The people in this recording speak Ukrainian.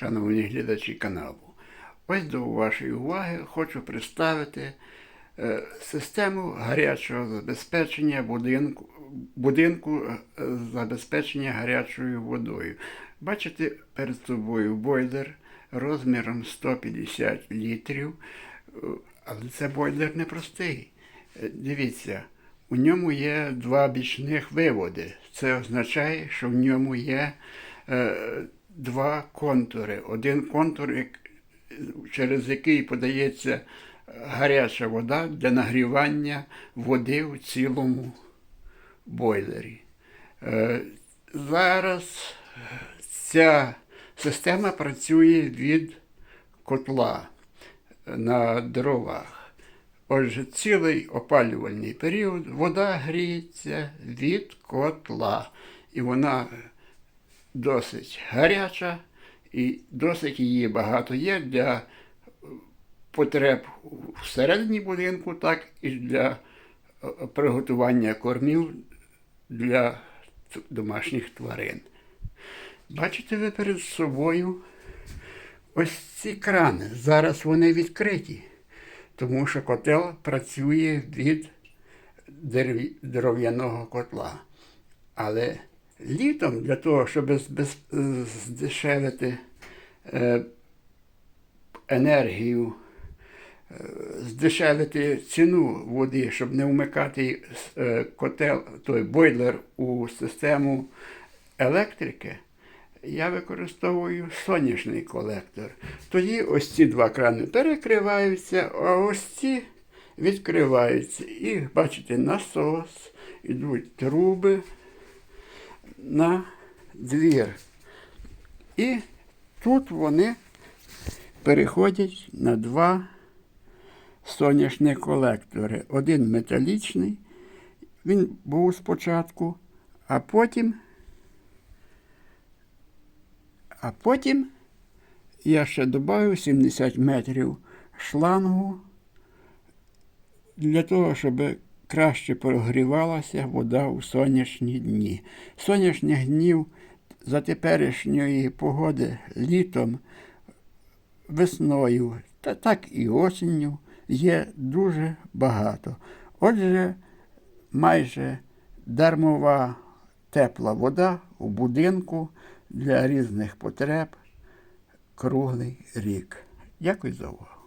шановні глядачі каналу. Ось до вашої уваги хочу представити е, систему гарячого забезпечення будинку, будинку е, забезпечення гарячою водою. Бачите перед собою бойлер розміром 150 літрів, але це бойлер непростий. Е, Дивіться, у ньому є два бічних виводи. Це означає, що в ньому є два контури. Один контур, через який подається гаряча вода для нагрівання води в цілому бойлері. Е, Зараз ця система працює від котла на дровах. Отже, цілий опалювальний період вода гріється від котла. І вона досить гаряча, і досить її багато є для потреб всередині будинку, так і для е, приготування кормів для домашніх тварин. Бачите ви перед собою ось ці крани. Зараз вони відкриті, тому що котел працює від дерев'яного котла. Але літом для того, щоб здешевити е, енергію, е, здешевити ціну води, щоб не вмикати е, котел, той бойлер у систему електрики, я використовую сонячний колектор. Тоді ось ці два крани перекриваються, а ось ці відкриваються. І бачите, насос, ідуть труби на двір. І тут вони переходять на два сонячні колектори. Один металічний, він був спочатку, а потім, а потім я ще додав 70 метрів шлангу для того, щоб краще прогрівалася вода у сонячні дні. Сонячних днів за теперішньої погоди літом, весною та так і осінню є дуже багато. Отже, майже дармова тепла вода у будинку для різних потреб круглий рік. Дякую за увагу.